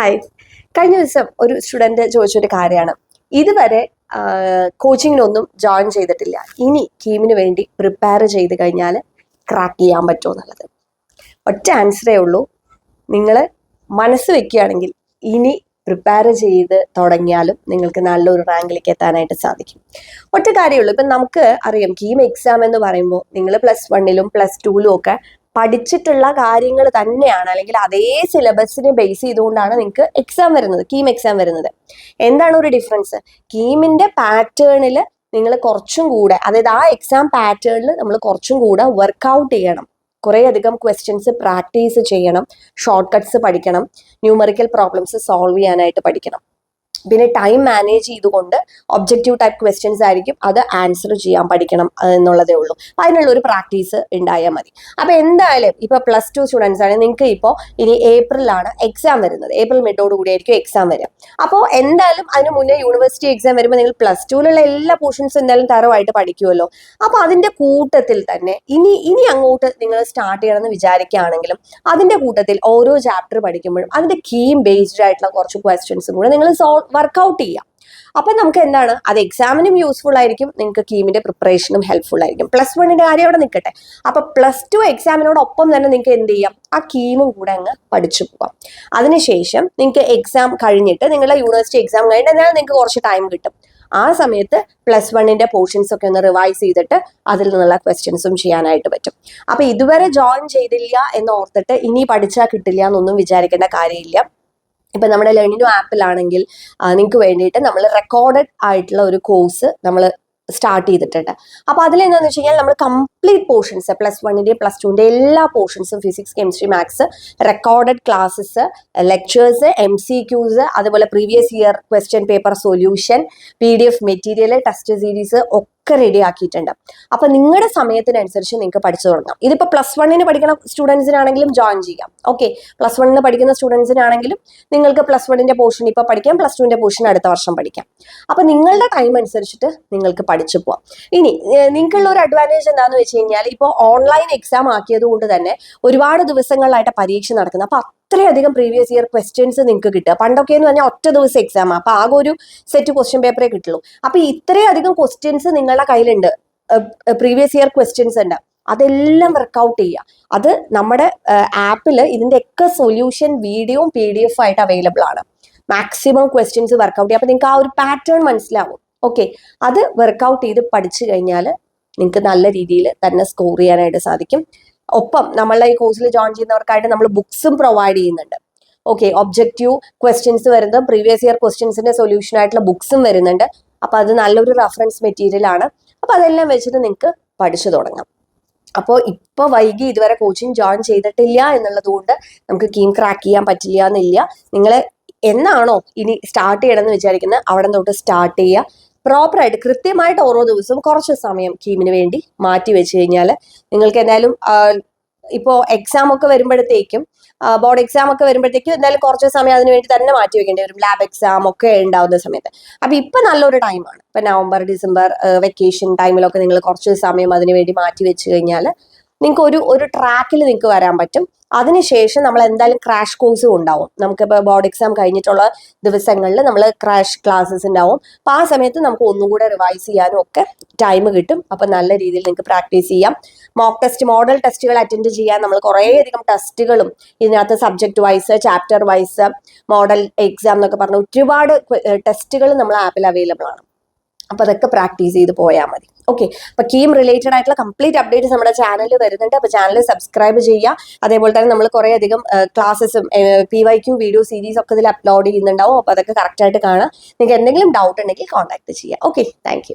Hi കഴിഞ്ഞ ദിവസം ഒരു സ്റ്റുഡന്റ് ചോദിച്ചൊരു കാര്യമാണ്. ഇതുവരെ കോച്ചിങ്ങിനൊന്നും ജോയിൻ ചെയ്തിട്ടില്ല. ഇനി കീമിന് വേണ്ടി പ്രിപ്പയർ ചെയ്ത് കഴിഞ്ഞാൽ ക്രാക്ക് ചെയ്യാൻ പറ്റുമോ എന്നുള്ളത്. ഒറ്റ ആൻസറേ ഉള്ളൂ. നിങ്ങൾ മനസ്സ് വെക്കുകയാണെങ്കിൽ ഇനി പ്രിപ്പയർ ചെയ്ത് തുടങ്ങിയാലും നിങ്ങൾക്ക് നല്ലൊരു റാങ്കിലേക്ക് എത്താനായിട്ട് സാധിക്കും. ഒറ്റ കാര്യമുള്ളൂ ഇപ്പം നമുക്ക് അറിയാം കീം എക്സാം എന്ന് പറയുമ്പോൾ നിങ്ങൾ പ്ലസ് വണ്ണിലും പ്ലസ് ടുവിലും ഒക്കെ പഠിച്ചിട്ടുള്ള കാര്യങ്ങൾ തന്നെയാണ് അല്ലെങ്കിൽ അതേ സിലബസിനെ ബേസ് ചെയ്തുകൊണ്ടാണ് നിങ്ങൾക്ക് എക്സാം വരുന്നത് കീം എക്സാം വരുന്നത്. എന്താണ് ഒരു ഡിഫറൻസ് കീമിന്റെ പാറ്റേണിൽ നിങ്ങൾ കുറച്ചും കൂടെ അതായത് ആ എക്സാം പാറ്റേണിൽ നമ്മൾ കുറച്ചും കൂടെ വർക്കൗട്ട് ചെയ്യണം. കുറേ അധികം ക്വസ്റ്റ്യൻസ് പ്രാക്ടീസ് ചെയ്യണം ഷോർട്ട് കട്ട്സ് പഠിക്കണം ന്യൂമറിക്കൽ പ്രോബ്ലംസ് സോൾവ് ചെയ്യാനായിട്ട് പഠിക്കണം. പിന്നെ ടൈം മാനേജ് ചെയ്തുകൊണ്ട് ഒബ്ജക്റ്റീവ് ടൈപ്പ് ക്വസ്റ്റ്യൻസ് ആയിരിക്കും അത് ആൻസർ ചെയ്യാൻ പഠിക്കണം എന്നുള്ളതേ ഉള്ളൂ. അതിനുള്ള ഒരു പ്രാക്ടീസ് ഉണ്ടായാൽ മതി. അപ്പൊ എന്തായാലും ഇപ്പൊ പ്ലസ് ടു സ്റ്റുഡൻസ് ആണ് നിങ്ങൾക്ക് ഇപ്പോൾ ഇനി ഏപ്രിലാണ് എക്സാം വരുന്നത്. ഏപ്രിൽ മിഡോട് കൂടിയായിരിക്കും എക്സാം വരിക. അപ്പോൾ എന്തായാലും അതിന് മുന്നേ യൂണിവേഴ്സിറ്റി എക്സാം വരുമ്പോൾ നിങ്ങൾ പ്ലസ് ടുവിലുള്ള എല്ലാ പോർഷൻസും എന്തായാലും തറവായിട്ട് പഠിക്കുമല്ലോ അപ്പൊ അതിന്റെ കൂട്ടത്തിൽ തന്നെ ഇനി ഇനി അങ്ങോട്ട് നിങ്ങൾ സ്റ്റാർട്ട് ചെയ്യണമെന്ന് വിചാരിക്കുകയാണെങ്കിലും അതിന്റെ കൂട്ടത്തിൽ ഓരോ ചാപ്റ്റർ പഠിക്കുമ്പോഴും അതിന്റെ കീം ബേസ്ഡ് ആയിട്ടുള്ള കുറച്ച് ക്വസ്റ്റ്യൻസും കൂടെ നിങ്ങൾ സോൾവ് വർക്കൗട്ട് ചെയ്യാം. അപ്പൊ നമുക്ക് എന്താണ്? അത് എക്സാമിനും യൂസ്ഫുൾ ആയിരിക്കും. നിങ്ങൾക്ക് കീമിന്റെ പ്രിപ്പറേഷനും ഹെൽപ്ഫുൾ ആയിരിക്കും. പ്ലസ് വണ്ണിന്റെ കാര്യം അവിടെ നിൽക്കട്ടെ. അപ്പൊ പ്ലസ് ടു എക്സാമിനോടൊപ്പം തന്നെ നിങ്ങൾക്ക് എന്ത് ചെയ്യാം? ആ കീമും കൂടെ അങ്ങ് പഠിച്ചു പോവാം അതിനുശേഷം നിങ്ങൾക്ക് എക്സാം കഴിഞ്ഞിട്ട് നിങ്ങളുടെ യൂണിവേഴ്സിറ്റി എക്സാം കഴിഞ്ഞിട്ട് എന്നാൽ നിങ്ങൾക്ക് കുറച്ച് ടൈം കിട്ടും. ആ സമയത്ത് പ്ലസ് വണ്ണിന്റെ പോർഷൻസ് ഒക്കെ ഒന്ന് റിവൈസ് ചെയ്തിട്ട് അതിൽ നിന്നുള്ള ക്വസ്റ്റ്യൻസും ചെയ്യാനായിട്ട് പറ്റും. അപ്പൊ ഇതുവരെ ജോയിൻ ചെയ്തില്ല എന്ന് ഓർത്തിട്ട് ഇനി പഠിച്ചാൽ കിട്ടില്ല എന്നൊന്നും വിചാരിക്കേണ്ട കാര്യമില്ല. ഇപ്പൊ നമ്മുടെ ലേണിനു ആപ്പിലാണെങ്കിൽ നിങ്ങൾക്ക് വേണ്ടിയിട്ട് നമ്മൾ റെക്കോർഡഡ് ആയിട്ടുള്ള ഒരു കോഴ്സ് നമ്മൾ സ്റ്റാർട്ട് ചെയ്തിട്ടുണ്ട്. അപ്പൊ എന്താണെന്ന് വെച്ച് കഴിഞ്ഞാൽ നമ്മൾ കംപ്ലീറ്റ് പോർഷൻസ് പ്ലസ് വണ്ണിന്റെ പ്ലസ് ടുവിന്റെ എല്ലാ പോർഷൻസും physics chemistry maths recorded classes lectures M C Qs അതുപോലെ previous year question paper solution P D F material test series ഒക്കെ റെഡി ആക്കിയിട്ടുണ്ട്. അപ്പൊ നിങ്ങളുടെ സമയത്തിനനുസരിച്ച് നിങ്ങൾക്ക് പഠിച്ചു തുടങ്ങാം. ഇതിപ്പോ പ്ലസ് വണ്ണിന് പഠിക്കുന്ന സ്റ്റുഡൻസിനാണെങ്കിലും ജോയിൻ ചെയ്യാം. ഓക്കെ പ്ലസ് വണ്ണിന് പഠിക്കുന്ന സ്റ്റുഡൻസിനാണെങ്കിലും നിങ്ങൾക്ക് പ്ലസ് വണ്ണിന്റെ പോർഷൻ ഇപ്പൊ പഠിക്കാം പ്ലസ് ടുവിന്റെ പോർഷൻ അടുത്ത വർഷം പഠിക്കാം. അപ്പൊ നിങ്ങളുടെ ടൈം അനുസരിച്ചിട്ട് നിങ്ങൾക്ക് പഠിച്ചു പോവാം. ഇനി നിങ്ങൾക്കുള്ള ഒരു അഡ്വാന്റേജ് എന്താണെന്ന് വെച്ച് കഴിഞ്ഞാൽ ഇപ്പോൾ ഓൺലൈൻ എക്സാം ആക്കിയത് കൊണ്ട് തന്നെ ഒരുപാട് ദിവസങ്ങളിലായിട്ട് പരീക്ഷ നടക്കുന്നത് അപ്പൊ അത്രയധികം പ്രീവിയസ് ഇയർ ക്വസ്റ്റ്യൻസ് നിങ്ങൾക്ക് കിട്ടുക. പണ്ടൊക്കെ എന്ന് പറഞ്ഞാൽ ഒറ്റ ദിവസം എക്സാം അപ്പൊ ആകെ ഒരു സെറ്റ് ക്വസ്റ്റ്യൻ പേപ്പറേ കിട്ടുള്ളൂ. അപ്പൊ ഇത്രയധികം ക്വസ്റ്റ്യൻസ് നിങ്ങളുടെ കയ്യിലുണ്ട്. പ്രീവിയസ് ഇയർ ക്വസ്റ്റ്യൻസ് ഉണ്ട്. അതെല്ലാം വർക്കൗട്ട് ചെയ്യുക. അത് നമ്മുടെ ആപ്പിൽ ഇതിന്റെയൊക്കെ സൊല്യൂഷൻ വീഡിയോയും പി ഡി എഫ് ആയിട്ട് അവൈലബിൾ ആണ്. മാക്സിമം ക്വസ്റ്റ്യൻസ് വർക്കൗട്ട് ചെയ്യുക. അപ്പൊ നിങ്ങൾക്ക് ആ ഒരു പാറ്റേൺ മനസ്സിലാവും. ഓക്കെ അത് വർക്കൗട്ട് ചെയ്ത് പഠിച്ചു കഴിഞ്ഞാൽ നിങ്ങൾക്ക് നല്ല രീതിയിൽ തന്നെ സ്കോർ ചെയ്യാനായിട്ട് സാധിക്കും. ഒപ്പം നമ്മളെ ഈ കോഴ്സിൽ ജോയിൻ ചെയ്യുന്നവർക്കായിട്ട് നമ്മൾ ബുക്സും പ്രൊവൈഡ് ചെയ്യുന്നുണ്ട്. ഓക്കെ ഒബ്ജക്റ്റീവ് ക്വസ്റ്റ്യൻസ് വരുന്നത് പ്രീവിയസ് ഇയർ ക്വസ്റ്റ്യൻസിന്റെ സൊല്യൂഷൻ ആയിട്ടുള്ള ബുക്സും വരുന്നുണ്ട്. അപ്പൊ അത് നല്ലൊരു റെഫറൻസ് മെറ്റീരിയൽ ആണ്. അപ്പൊ അതെല്ലാം വെച്ചിട്ട് നിങ്ങൾക്ക് പഠിച്ചു തുടങ്ങാം. അപ്പോൾ ഇപ്പോൾ വൈകി ഇതുവരെ കോച്ചിങ് ജോയിൻ ചെയ്തിട്ടില്ല എന്നുള്ളത് കൊണ്ട് നമുക്ക് കീം ക്രാക്ക് ചെയ്യാൻ പറ്റില്ല എന്നില്ല. നിങ്ങൾ എന്നാണോ ഇനി സ്റ്റാർട്ട് ചെയ്യണമെന്ന് വിചാരിക്കുന്നത് അവിടെ തൊട്ട് സ്റ്റാർട്ട് ചെയ്യുക. പ്രോപ്പറായിട്ട് കൃത്യമായിട്ട് ഓരോ ദിവസവും കുറച്ച് സമയം കീമിന് വേണ്ടി മാറ്റി വെച്ച് കഴിഞ്ഞാൽ നിങ്ങൾക്ക് എന്തായാലും ഇപ്പോൾ എക്സാം ഒക്കെ വരുമ്പോഴത്തേക്കും ബോർഡ് എക്സാം ഒക്കെ വരുമ്പോഴത്തേക്കും എന്തായാലും കുറച്ച് സമയം അതിന് വേണ്ടി തന്നെ മാറ്റി വെക്കേണ്ടി വരും. ലാബ് എക്സാം ഒക്കെ ഉണ്ടാവുന്ന സമയത്ത്. അപ്പം ഇപ്പം നല്ലൊരു ടൈമാണ് ഇപ്പം നവംബർ ഡിസംബർ വെക്കേഷൻ ടൈമിലൊക്കെ നിങ്ങൾ കുറച്ച് സമയം അതിന് വേണ്ടി മാറ്റി വെച്ച് കഴിഞ്ഞാൽ നിങ്ങൾക്ക് ഒരു ഒരു ട്രാക്കിൽ നിങ്ങൾക്ക് വരാൻ പറ്റും. അതിനുശേഷം നമ്മൾ എന്തായാലും ക്രാഷ് കോഴ്സും ഉണ്ടാവും. നമുക്കിപ്പോൾ ബോർഡ് എക്സാം കഴിഞ്ഞിട്ടുള്ള ദിവസങ്ങളിൽ നമ്മൾ ക്രാഷ് ക്ലാസ്സസ് ഉണ്ടാവും. അപ്പോൾ ആ സമയത്ത് നമുക്ക് ഒന്നുകൂടെ റിവൈസ് ചെയ്യാനും ഒക്കെ ടൈം കിട്ടും. അപ്പോൾ നല്ല രീതിയിൽ നിങ്ങൾക്ക് പ്രാക്ടീസ് ചെയ്യാം. മോക്ക് ടെസ്റ്റ് മോഡൽ ടെസ്റ്റുകൾ അറ്റൻഡ് ചെയ്യാൻ നമ്മൾ കുറേയധികം ടെസ്റ്റുകളും ഇതിനകത്ത് subject wise chapter wise model exam എന്നൊക്കെ പറഞ്ഞ ഒരുപാട് ടെസ്റ്റുകൾ നമ്മൾ ആപ്പിൽ അവൈലബിൾ ആണ്. അപ്പോൾ അതൊക്കെ പ്രാക്ടീസ് ചെയ്ത് പോയാൽ മതി. ഓക്കെ അപ്പൊ കീം റിലേറ്റഡ് ആയിട്ടുള്ള കംപ്ലീറ്റ് അപ്ഡേറ്റ്സ് നമ്മുടെ ചാനലിൽ വരുന്നുണ്ട്. അപ്പൊ ചാനൽ സബ്സ്ക്രൈബ് ചെയ്യുക. അതേപോലെ തന്നെ നമ്മൾ കുറെ അധികം ക്ലാസ്സസും P Y Q video series ഒക്കെ ഇതിൽ അപ്ലോഡ് ചെയ്യുന്നുണ്ടാവും. അപ്പൊ അതൊക്കെ കറക്റ്റ് ആയിട്ട് കാണാം നിങ്ങൾക്ക് എന്തെങ്കിലും ഡൗട്ട് ഉണ്ടെങ്കിൽ കോൺടാക്ട് ചെയ്യുക. Okay thank